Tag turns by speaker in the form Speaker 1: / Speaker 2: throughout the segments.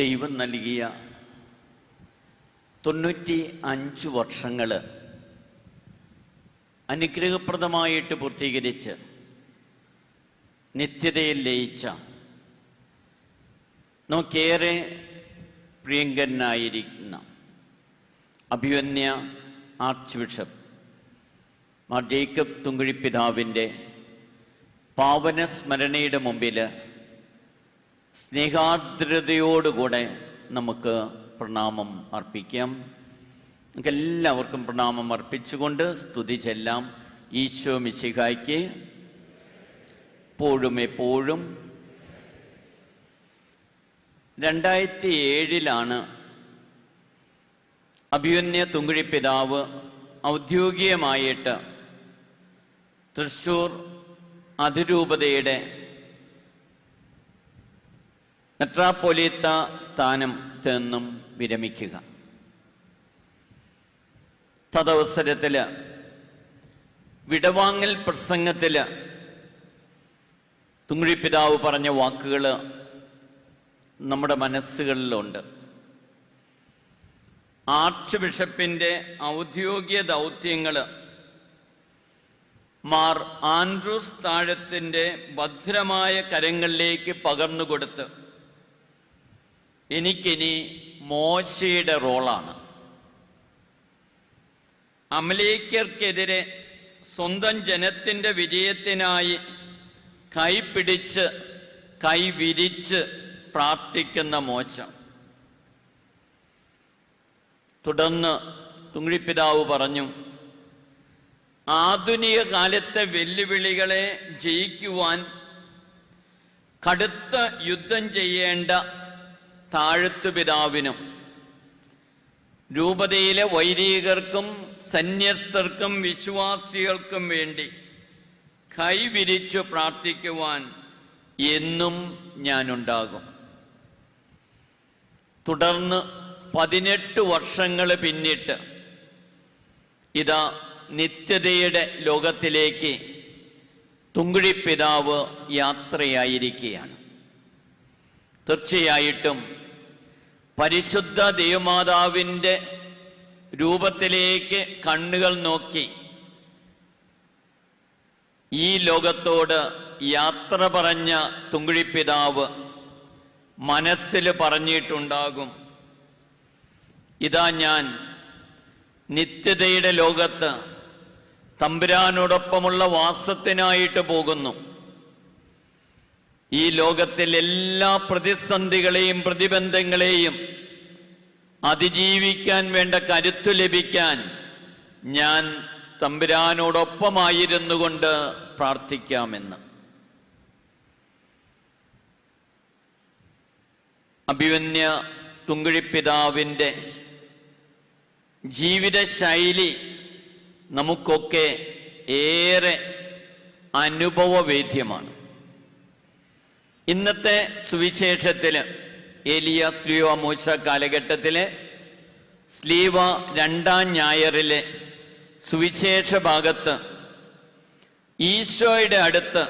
Speaker 1: ദൈവം നൽകിയ തൊണ്ണൂറ്റി അഞ്ച് വർഷങ്ങൾ അനുഗ്രഹപ്രദമായിട്ട് പൂർത്തീകരിച്ച് നിത്യതയിൽ ലയിച്ച നോക്കേറെ പ്രിയങ്കരനായിരിക്കുന്ന അഭിവന്യ ആർച്ച് ബിഷപ്പ് മാർ ജേക്കബ് തുങ്കുഴിപ്പിതാവിന്റെ പാവന സ്മരണയുടെ മുമ്പിൽ സ്നേഹാർദ്രതയോടുകൂടെ നമുക്ക് പ്രണാമം അർപ്പിക്കാം. നമുക്ക് എല്ലാവർക്കും പ്രണാമം അർപ്പിച്ചുകൊണ്ട് സ്തുതി ചെല്ലാം. ഈശോ മിശിഹായ്ക്ക് എപ്പോഴും എപ്പോഴും രണ്ടായിരത്തി ഏഴിലാണ് അഭ്യുന്യ തുങ്കുഴി പിതാവ് ഔദ്യോഗികമായിട്ട് തൃശൂർ അതിരൂപതയുടെ മെട്രാപ്പൊലീത്ത സ്ഥാനത്ത് നിന്നും വിരമിക്കുക. തദവസരത്തിൽ വിടവാങ്ങൽ പ്രസംഗത്തിൽ തുങ്കുഴിപ്പിതാവ് പറഞ്ഞ വാക്കുകൾ നമ്മുടെ മനസ്സുകളിലുണ്ട്. ആർച്ച് ബിഷപ്പിന്റെ ഔദ്യോഗിക ദൗത്യങ്ങൾ മാർ ആൻഡ്രൂസ് താഴത്തിന്റെ ഭദ്രമായ കരങ്ങളിലേക്ക് പകർന്നുകൊടുത്ത് എനിക്കിനി മോശയുടെ റോളാണ്. അമലേക്കർക്കെതിരെ സ്വന്തം ജനത്തിന്റെ വിജയത്തിനായി കൈപിടിച്ച് കൈവിരിച്ച് പ്രാർത്ഥിക്കുന്ന മോശം. തുടർന്ന് തുങ്ങിപ്പിതാവ് പറഞ്ഞു ആധുനിക കാലത്തെ വെല്ലുവിളികളെ ജയിക്കുവാൻ കടുത്ത യുദ്ധം ചെയ്യേണ്ട താഴത്തു പിതാവിനും രൂപതയിലെ വൈദികർക്കും സന്യസ്തർക്കും വിശ്വാസികൾക്കും വേണ്ടി കൈവിരിച്ചു പ്രാർത്ഥിക്കുവാൻ എന്നും ഞാനുണ്ടാകും. തുടർന്ന് പതിനെട്ട് വർഷങ്ങൾ പിന്നിട്ട് ഇതാ നിത്യതയുടെ ലോകത്തിലേക്ക് തുങ്കുഴിപ്പിതാവ് യാത്രയായിരിക്കുകയാണ്. തീർച്ചയായിട്ടും പരിശുദ്ധ ദേവമാതാവിന്റെ രൂപത്തിലേക്ക് കണ്ണുകൾ നോക്കി ഈ ലോകത്തോട് യാത്ര പറഞ്ഞ തുങ്കിഴിപ്പിതാവ് മനസ്സിൽ പറഞ്ഞിട്ടുണ്ടാകും. ഇതാ ഞാൻ നിത്യതയുടെ ലോകത്ത് തമ്പുരാനോടൊപ്പമുള്ള വാസത്തിനായിട്ട് പോകുന്നു. ഈ ലോകത്തിൽ എല്ലാ പ്രതിസന്ധികളെയും പ്രതിബന്ധങ്ങളെയും അതിജീവിക്കാൻ വേണ്ട കരുത്ത് ലഭിക്കാൻ ഞാൻ തമ്പുരാനോടൊപ്പമായിരുന്നു കൊണ്ട് പ്രാർത്ഥിക്കാമെന്ന്. അഭിമന്യ തുങ്കിഴിപ്പിതാവിന്റെ ജീവിതശൈലി നമുക്കൊക്കെ ഏറെ അനുഭവവേദ്യമാണ്. ഇന്നത്തെ സുവിശേഷത്തിൽ ഏലിയ സ്ലീവ മൂശ കാലഘട്ടത്തിൽ സ്ലീവ രണ്ടാം ഞായറിലെ സുവിശേഷ ഭാഗത്ത് ഈശോയുടെ അടുത്ത്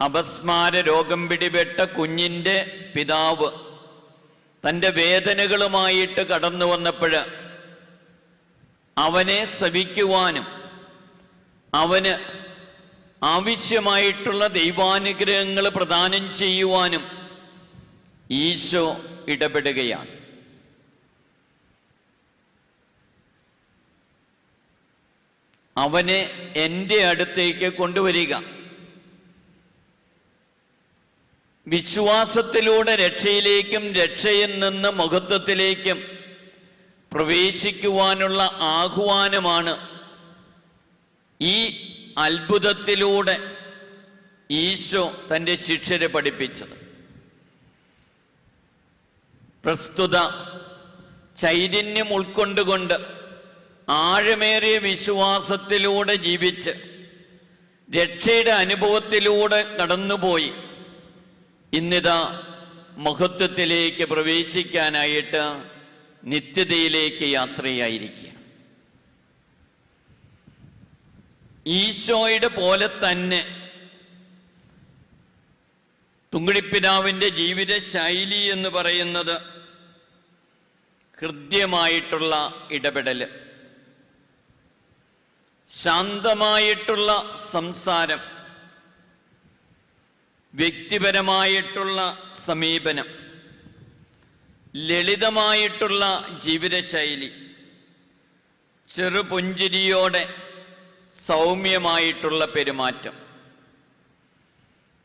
Speaker 1: അപസ്മാര രോഗം പിടിപെട്ട കുഞ്ഞിന്റെ പിതാവ് തന്റെ വേദനകളുമായിട്ട് കടന്നു വന്നപ്പോൾ അവനെ ശവിക്കുവാനും അവന് ആവശ്യമായിട്ടുള്ള ദൈവാനുഗ്രഹങ്ങൾ പ്രദാനം ചെയ്യുവാനും ഈശോ ഇടപെടുകയാണ്. അവനെ എന്റെ അടുത്തേക്ക് കൊണ്ടുവരിക. വിശ്വാസത്തിലൂടെ രക്ഷയിലേക്കും രക്ഷയിൽ നിന്ന് മഹത്വത്തിലേക്കും പ്രവേശിക്കുവാനുള്ള ആഹ്വാനമാണ് ഈ അത്ഭുതത്തിലൂടെ ഈശോ തന്റെ ശിക്ഷരെ പഠിപ്പിച്ചത്. പ്രസ്തുത ചൈതന്യം ഉൾക്കൊണ്ടുകൊണ്ട് ആഴമേറിയ വിശ്വാസത്തിലൂടെ ജീവിച്ച് രക്ഷയുടെ അനുഭവത്തിലൂടെ കടന്നുപോയി ഇന്നിതാ മഹത്വത്തിലേക്ക് പ്രവേശിക്കാനായിട്ട് നിത്യതയിലേക്ക് യാത്രയായിരിക്കുക ഈശോയുടെ പോലെ തന്നെ തുങ്കിടിപ്പിതാവിന്റെ ജീവിത ശൈലി എന്ന് പറയുന്നത് ഹൃദ്യമായിട്ടുള്ള ഇടപെടൽ ശാന്തമായിട്ടുള്ള സംസാരം വ്യക്തിപരമായിട്ടുള്ള സമീപനം ലളിതമായിട്ടുള്ള ജീവിതശൈലി ചെറുപുഞ്ചിരിയോടെ സൗമ്യമായിട്ടുള്ള പെരുമാറ്റം.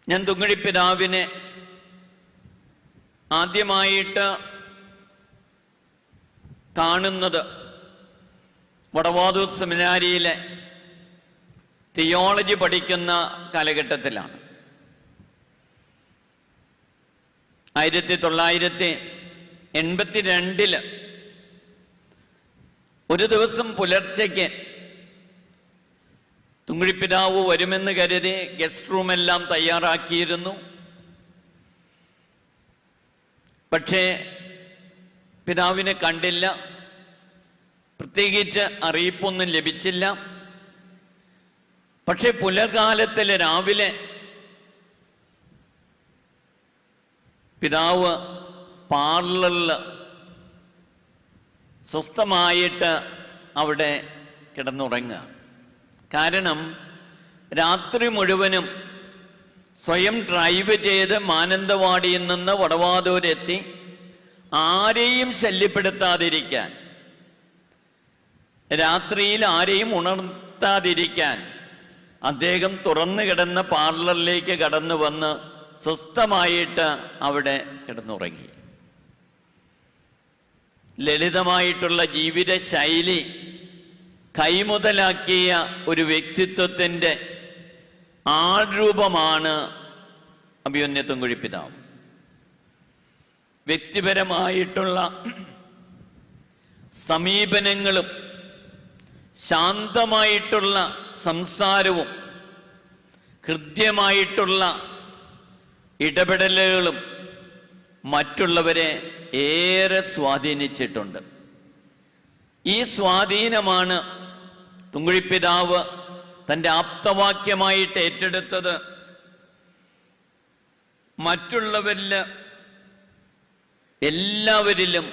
Speaker 1: ഞാൻ തുങ്ങടിപ്പിതാവിനെ ആദ്യമായിട്ട് കാണുന്നത് വടവാതു സെമിനാരിയിലെ തിയോളജി പഠിക്കുന്ന കാലഘട്ടത്തിലാണ്. ആയിരത്തി തൊള്ളായിരത്തി എൺപത്തി രണ്ടിൽ ഒരു ദിവസം പുലർച്ചയ്ക്ക് തുങ്ങിപ്പിതാവ് വരുമെന്ന് കരുതി ഗസ്റ്റ് റൂമെല്ലാം തയ്യാറാക്കിയിരുന്നു. പക്ഷേ പിതാവിനെ കണ്ടില്ല. പ്രത്യേകിച്ച് അറിയിപ്പൊന്നും ലഭിച്ചില്ല. പക്ഷെ പുലർകാലത്തിൽ രാവിലെ പിതാവ് പാർലറിൽ സ്വസ്ഥമായിട്ട് അവിടെ കിടന്നുറങ്ങുക കാരണം രാത്രി മുഴുവനും സ്വയം ഡ്രൈവ് ചെയ്ത് മാനന്തവാടിയിൽ നിന്ന് വടവാതൂരെത്തി ആരെയും ശല്യപ്പെടുത്താതിരിക്കാൻ രാത്രിയിൽ ആരെയും ഉണർത്താതിരിക്കാൻ അദ്ദേഹം തുറന്നു കിടന്ന പാർലറിലേക്ക് കടന്നു വന്ന് സ്വസ്ഥമായിട്ട് അവിടെ കിടന്നുറങ്ങി. ലളിതമായിട്ടുള്ള ജീവിത ശൈലി കൈമുതലാക്കിയ ഒരു വ്യക്തിത്വത്തിന്റെ ആൾരൂപമാണ് അഭിമന്യത്വം കുഴിപ്പിതാവ്. വ്യക്തിപരമായിട്ടുള്ള സമീപനങ്ങളും ശാന്തമായിട്ടുള്ള സംസാരവും ഹൃദ്യമായിട്ടുള്ള ഇടപെടലുകളും മറ്റുള്ളവരെ ഏറെ സ്വാധീനിച്ചിട്ടുണ്ട്. ഈ സ്വാധീനമാണ് തുങ്കുഴിപ്പിതാവ് തന്റെ ആപ്തവാക്യമായിട്ട് ഏറ്റെടുത്തത് മറ്റുള്ളവരിൽ എല്ലാവരിലും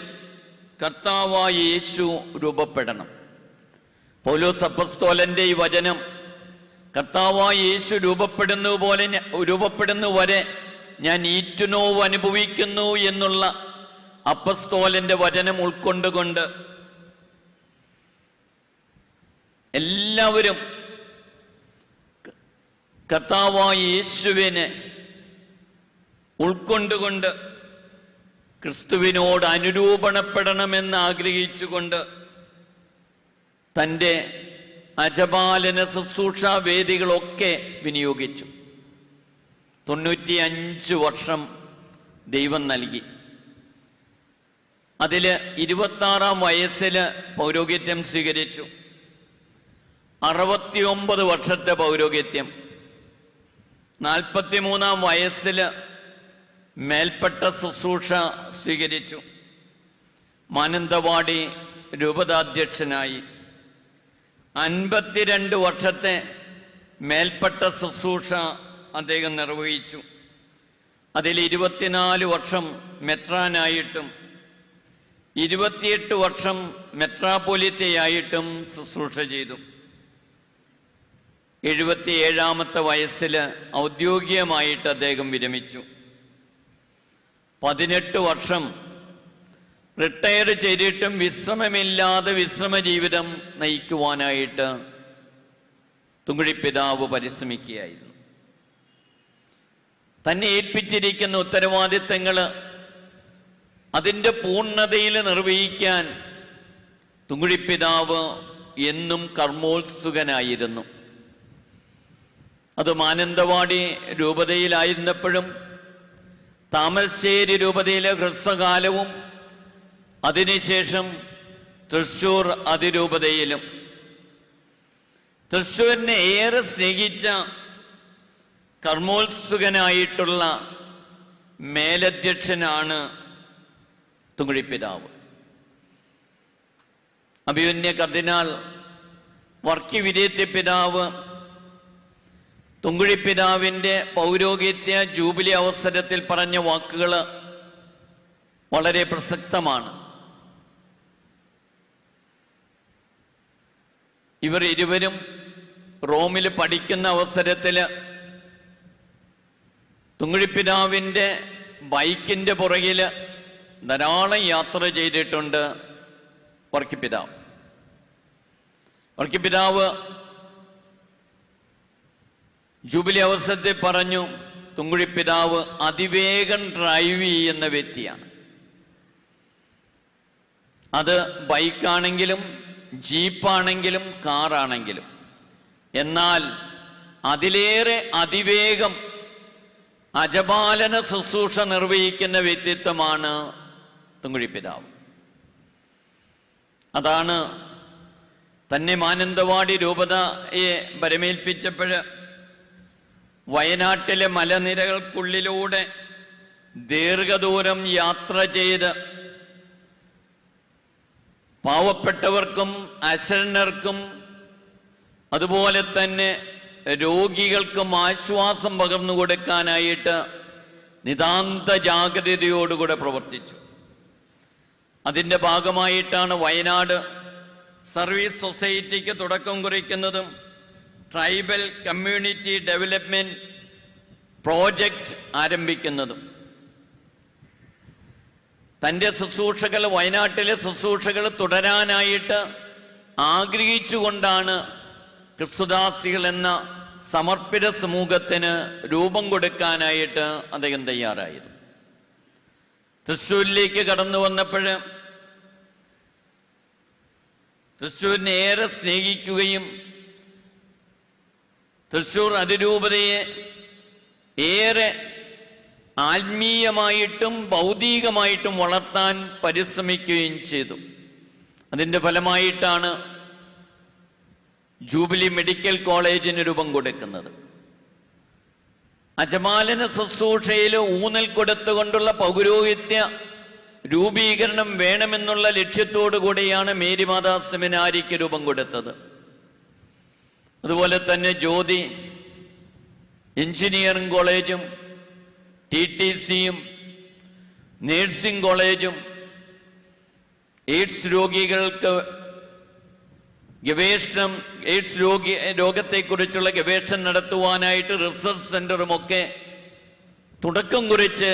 Speaker 1: കർത്താവായ യേശു രൂപപ്പെടണം. പൗലോസ് സപ്പസ്തോലന്റെ ഈ വചനം കർത്താവായ യേശു രൂപപ്പെടുന്നത് പോലെ രൂപപ്പെടുന്നു വരെ ഞാൻ ഈറ്റുനോവ് അനുഭവിക്കുന്നു എന്നുള്ള അപ്പസ്തോലന്റെ വചനം ഉൾക്കൊണ്ടുകൊണ്ട് എല്ലാവരും കർത്താവായ യേശുവിനെ ഉൾക്കൊണ്ടുകൊണ്ട് ക്രിസ്തുവിനോട് അനുരൂപണപ്പെടണമെന്ന് ആഗ്രഹിച്ചുകൊണ്ട് തന്റെ അജപാലന ശുശ്രൂഷ വേദികളൊക്കെ വിനിയോഗിച്ചു. തൊണ്ണൂറ്റി അഞ്ച് വർഷം ദൈവം നൽകി. അതിൽ ഇരുപത്താറാം വയസ്സിൽ പൗരോഹിത്യം സ്വീകരിച്ചു. അറുപത്തിയൊമ്പത് വർഷത്തെ പൗരോഹിത്യം നാൽപ്പത്തിമൂന്നാം വയസ്സിൽ മേൽപ്പെട്ട ശുശ്രൂഷ സ്വീകരിച്ചു. മാനന്തവാടി രൂപതാധ്യക്ഷനായി. അൻപത്തിരണ്ട് വർഷത്തെ മേൽപ്പെട്ട ശുശ്രൂഷ അദ്ദേഹം നിർവഹിച്ചു. അതിൽ ഇരുപത്തിനാല് വർഷം മെത്രാനായിട്ടും ഇരുപത്തിയെട്ട് വർഷം മെത്രാപ്പൊലിത്തയായിട്ടും ശുശ്രൂഷ ചെയ്തു. എഴുപത്തിയേഴാമത്തെ വയസ്സിൽ ഔദ്യോഗികമായിട്ട് അദ്ദേഹം വിരമിച്ചു. പതിനെട്ട് വർഷം റിട്ടയർ ചെയ്തിട്ടും വിശ്രമമില്ലാതെ വിശ്രമ ജീവിതം നയിക്കുവാനായിട്ട് തുങ്കുഴിപ്പിതാവ് പരിശ്രമിക്കുകയായിരുന്നു. തന്നെ ഏൽപ്പിച്ചിരിക്കുന്ന ഉത്തരവാദിത്തങ്ങൾ അതിന്റെ പൂർണതയിൽ നിർവഹിക്കാൻ തുങ്കുഴിപ്പിതാവ് എന്നും കർമ്മോത്സുകനായിരുന്നു. അത് മാനന്തവാടി രൂപതയിലായിരുന്നപ്പോഴും താമരശ്ശേരി രൂപതയിലെ ഹ്രസ്വകാലവും അതിനുശേഷം തൃശൂർ അതിരൂപതയിലും. തൃശൂരിനെ ഏറെ സ്നേഹിച്ച കർമ്മോത്സുകനായിട്ടുള്ള മേലധ്യക്ഷനാണ് തുങ്കുഴിപ്പിതാവ് അഭിമന്യ കർദിനാൾ വർക്കി വിരേത്യ പിതാവ് തുങ്കുഴിപ്പിതാവിന്റെ പൗരോഹിത്യ ജൂബിലി അവസരത്തിൽ പറഞ്ഞ വാക്കുകൾ വളരെ പ്രസക്തമാണ്. ഇവർ ഇരുവരും റോമിൽ പഠിക്കുന്ന അവസരത്തിൽ തുങ്കുഴിപ്പിതാവിന്റെ ബൈക്കിന്റെ പുറകിൽ ധാരാളം യാത്ര ചെയ്തിട്ടുണ്ട് വർക്കിപ്പിതാവ്. വർക്കിപ്പിതാവ് ജൂബിലി അവസരത്തിൽ പറഞ്ഞു തുങ്കുഴി പിതാവ് അതിവേഗം ഡ്രൈവ് ചെയ്യുന്ന വ്യക്തിയാണ്. അത് ബൈക്കാണെങ്കിലും ജീപ്പാണെങ്കിലും കാറാണെങ്കിലും എന്നാൽ അതിലേറെ അതിവേഗം അജപാലന ശുശ്രൂഷ നിർവഹിക്കുന്ന വ്യക്തിത്വമാണ് തുങ്കുഴി പിതാവ്. അതാണ് തന്നെ മാനന്തവാടി രൂപതയെ പരമേൽപ്പിച്ചപ്പോൾ വയനാട്ടിലെ മലനിരകൾക്കുള്ളിലൂടെ ദീർഘദൂരം യാത്ര ചെയ്ത് പാവപ്പെട്ടവർക്കും അശരണർക്കും അതുപോലെ തന്നെ രോഗികൾക്കും ആശ്വാസം പകർന്നു കൊടുക്കാനായിട്ട് നിതാന്ത ജാഗ്രതയോടുകൂടെ പ്രവർത്തിച്ചു. അതിന്റെ ഭാഗമായിട്ടാണ് വയനാട് സർവീസ് സൊസൈറ്റിക്ക് തുടക്കം കുറിക്കുന്നതും ട്രൈബൽ കമ്മ്യൂണിറ്റി ഡെവലപ്മെന്റ് പ്രോജക്റ്റ് ആരംഭിക്കുന്നതും തന്റെ ശുശ്രൂഷകൾ വയനാട്ടിലെ ശുശ്രൂഷകൾ തുടരാനായിട്ട് ആഗ്രഹിച്ചുകൊണ്ടാണ് ക്രിസ്തുദാസികൾ എന്ന സമർപ്പിത സമൂഹത്തിന് രൂപം കൊടുക്കാനായിട്ട് അദ്ദേഹം തയ്യാറായത്. തൃശ്ശൂരിലേക്ക് കടന്നു വന്നപ്പോൾ തൃശ്ശൂരിനെ ഏറെ സ്നേഹിക്കുകയും തൃശ്ശൂർ അതിരൂപതയെ ഏറെ ആത്മീയമായിട്ടും ഭൗതികമായിട്ടും വളർത്താൻ പരിശ്രമിക്കുകയും ചെയ്തു. അതിന്റെ ഫലമായിട്ടാണ് ജൂബിലി മെഡിക്കൽ കോളേജിന് രൂപം കൊടുക്കുന്നത്. അജമാലന ശുശ്രൂഷയിൽ ഊന്നൽ കൊടുത്തുകൊണ്ടുള്ള പൗരോഹിത്യ രൂപീകരണം വേണമെന്നുള്ള ലക്ഷ്യത്തോടു കൂടിയാണ് മേരിമാതാ സെമിനാരിക്ക് രൂപം കൊടുത്തത്. അതുപോലെ തന്നെ ജ്യോതി എഞ്ചിനീയറിംഗ് കോളേജും ടി ടി സിയും നേഴ്സിംഗ് കോളേജും എയ്ഡ്സ് രോഗികൾക്ക് ഗവേഷണം എയ്ഡ്സ് രോഗി രോഗത്തെക്കുറിച്ചുള്ള ഗവേഷണം നടത്തുവാനായിട്ട് റിസർച്ച് സെന്ററുമൊക്കെ തുടക്കം കുറിച്ച്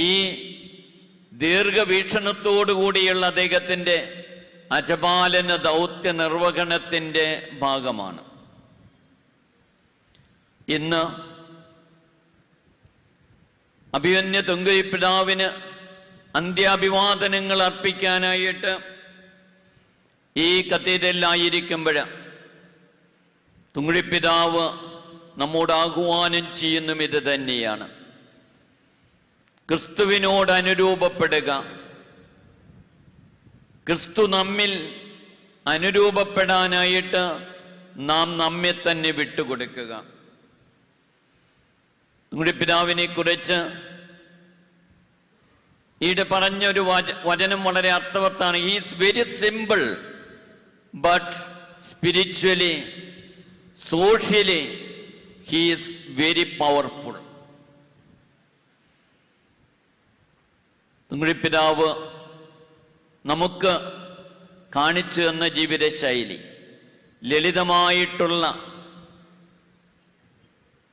Speaker 1: ഈ ദീർഘവീക്ഷണത്തോടു കൂടിയുള്ള അദ്ദേഹത്തിന്റെ അജപാലന ദൗത്യ നിർവഹണത്തിന്റെ ഭാഗമാണ്. ഇന്ന് അഭിമന്യ തുങ്കി പിതാവിന് അന്ത്യാഭിവാദനങ്ങൾ അർപ്പിക്കാനായിട്ട് ഈ കത്തീഡ്രലിലായിരിക്കുമ്പോൾ തുങ്കുഴിപ്പിതാവ് നമ്മോട് ആഹ്വാനം ചെയ്യുന്നതും ഇത് തന്നെയാണ്. ക്രിസ്തുവിനോട് അനുരൂപപ്പെടുക ക്രിസ്തു നമ്മിൽ അനുരൂപപ്പെടാനായിട്ട് നാം നമ്മെ തന്നെ വിട്ടുകൊടുക്കുക. നമ്മുടെ പിതാവിനെ കുറിച്ച് ഈടെ പറഞ്ഞൊരു വച- വചനം വളരെ അർത്ഥവത്താണ്. Is very simple but spiritually socially he's very powerful തുങ്കുഴിപ്പിതാവ് നമുക്ക് കാണിച്ചു തന്ന ജീവിതശൈലി ലളിതമായിട്ടുള്ള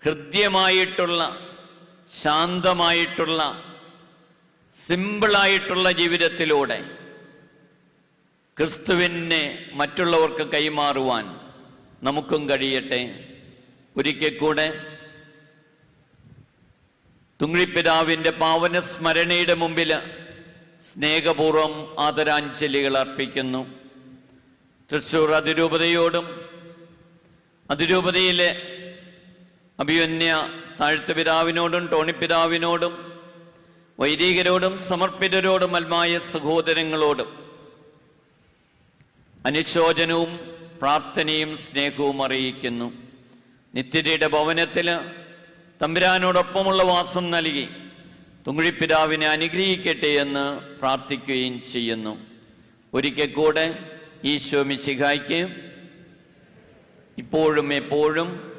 Speaker 1: ഹൃദ്യമായിട്ടുള്ള ശാന്തമായിട്ടുള്ള സിമ്പിളായിട്ടുള്ള ജീവിതത്തിലൂടെ ക്രിസ്തുവിനെ മറ്റുള്ളവർക്ക് കൈമാറുവാൻ നമുക്കും കഴിയട്ടെ. ഒരിക്കൽ കൂടെ തുങ്ങിപ്പിതാവിന്റെ പാവന സ്മരണയുടെ മുമ്പിൽ സ്നേഹപൂർവം ആദരാഞ്ജലികൾ അർപ്പിക്കുന്നു. തൃശൂർ അതിരൂപതയോടും അതിരൂപതയിലെ അഭിയന്യ താഴ്ത്ത പിതാവിനോടും ടോണി വൈദികരോടും സമർപ്പിതരോടും അൽമായ സഹോദരങ്ങളോടും അനുശോചനവും പ്രാർത്ഥനയും സ്നേഹവും അറിയിക്കുന്നു. നിത്യതയുടെ ഭവനത്തിൽ തമ്പുരാനോടൊപ്പമുള്ള വാസം നൽകി. തുങ്ങിപ്പിതാവിനെ അനുഗ്രഹിക്കട്ടെ എന്ന് പ്രാർത്ഥിക്കുകയും ചെയ്യുന്നു. ഒരിക്കൽ കൂടെ ഈശോ മിശിഹായ്ക്ക് ഇപ്പോഴും എപ്പോഴും